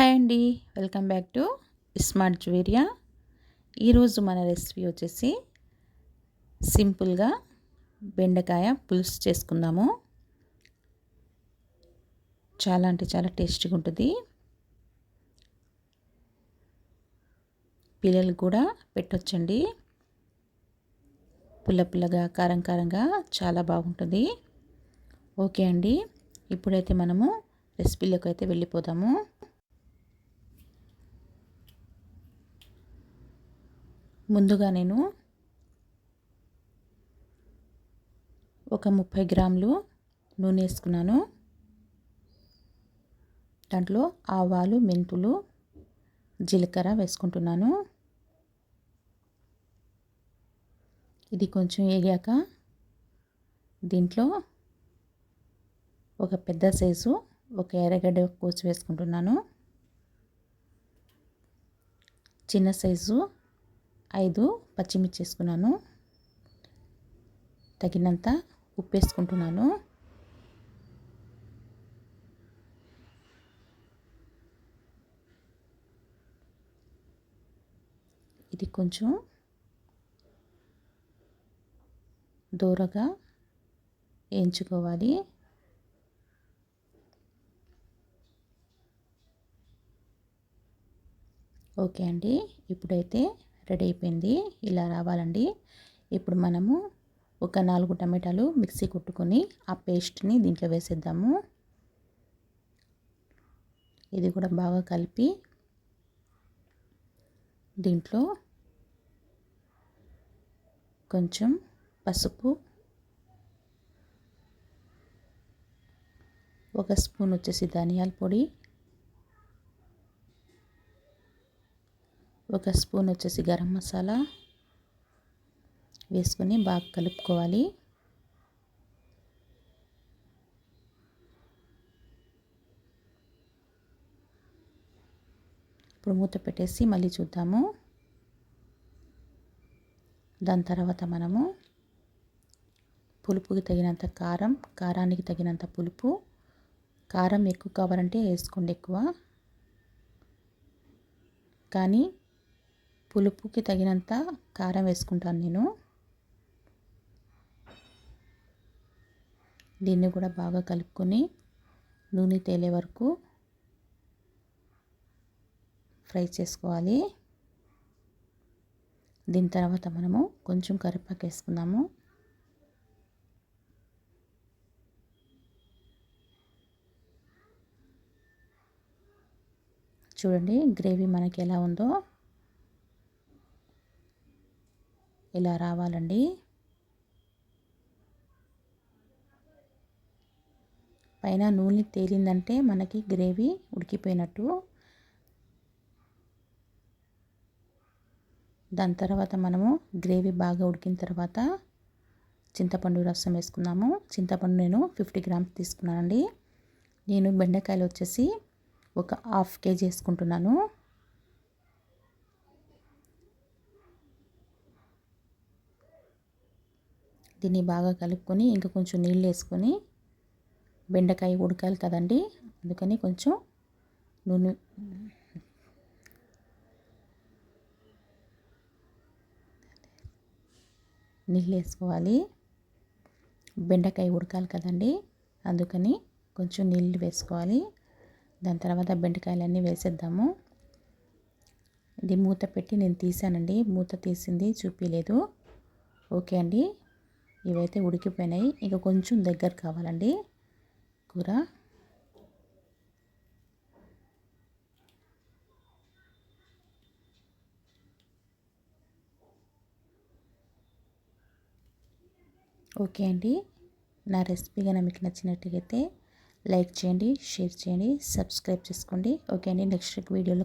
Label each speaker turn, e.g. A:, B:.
A: Hi అండి. Welcome back to smart Juveria ఈరోజు మన రెసిపీ వచ్చేసి సింపుల్గా బెండకాయ పులుసు చేసుకుందాము. చాలా అంటే చాలా టేస్టీగా ఉంటుంది. పిల్లలు కూడా పెట్టొచ్చండి. పుల్ల పుల్లగా కారం కారంగా చాలా బాగుంటుంది. ఓకే అండి. ఇప్పుడైతే మనము రెసిపీలోకి అయితే వెళ్ళిపోదాము. ముందుగా నేను ఒక ముప్పై గ్రాములు నూనె వేసుకున్నాను. దాంట్లో ఆవాలు మెంతులు జీలకర్ర వేసుకుంటున్నాను. ఇది కొంచెం వేగాక దీంట్లో ఒక పెద్ద సైజు ఒక ఎర్రగడ్డ కోసి వేసుకుంటున్నాను. చిన్న సైజు ఐదు పచ్చిమిర్చి వేసుకున్నాను తగినంత ఉప్పు వేసుకుంటున్నాను ఇది కొంచెం దూరగా వేయించుకోవాలి. ఓకే అండి ఇప్పుడైతే రెడీ అయిపోయింది. ఇలా రావాలండి. ఇప్పుడు మనము ఒక నాలుగు టమాటాలు మిక్సీ కొట్టుకొని ఆ పేస్ట్ని దీంట్లో వేసేద్దాము. ఇది కూడా బాగా కలిపి దీంట్లో కొంచెం పసుపు ఒక స్పూన్ వచ్చేసి ధనియాల పొడి ఒక స్పూన్ వచ్చేసి గరం మసాలా వేసుకొని బాగా కలుపుకోవాలి. ఇప్పుడు మూత పెట్టేసి మళ్ళీ చూద్దాము. దాని తర్వాత మనము పులుపుకి తగినంత కారం కారానికి తగినంత పులుపు. కారం ఎక్కువ కావాలంటే వేసుకోండి ఎక్కువ. కానీ పులుపుకి తగినంత కారం వేసుకుంటాను నేను. దీన్ని కూడా బాగా కలుపుకొని నూనె తేలే వరకు ఫ్రై చేసుకోవాలి. దీని తర్వాత మనము కొంచెం కరివేపాకు వేసుకుందాము. చూడండి గ్రేవీ మనకి ఎలా ఉందో. ఇలా రావాలండి. పైన నూనె తేలిందంటే మనకి గ్రేవీ ఉడికిపోయినట్టు. దాని తర్వాత మనము గ్రేవీ బాగా ఉడికిన తర్వాత చింతపండు రసం వేసుకున్నాము. చింతపండు నేను ఫిఫ్టీ గ్రామ్స్ తీసుకున్నానండి. నేను బెండకాయలు వచ్చేసి ఒక హాఫ్ కేజీ వేసుకుంటున్నాను. దీన్ని బాగా కలుపుకొని ఇంకా కొంచెం నీళ్ళు వేసుకొని బెండకాయ ఉడకాలి కదండి. అందుకని కొంచెం నూనె నీళ్ళు వేసుకోవాలి. బెండకాయ ఉడకాలి కదండి. అందుకని కొంచెం నీళ్ళు వేసుకోవాలి. దాని తర్వాత బెండకాయలన్నీ వేసేద్దాము. ఇది మూత పెట్టి నేను తీసానండి. మూత తీసింది చూపించలేదు ఓకే అండి. ఇవైతే ఉడికిపోయినాయి. ఇక కొంచెం దగ్గర కావాలండి. కూర. ఓకే అండి. నా రెసిపీ కనుక మీకు నచ్చినట్టుగైతే లైక్ చేయండి షేర్ చేయండి సబ్స్క్రైబ్ చేసుకోండి. ఓకే అండి. నెక్స్ట్ వీడియోలో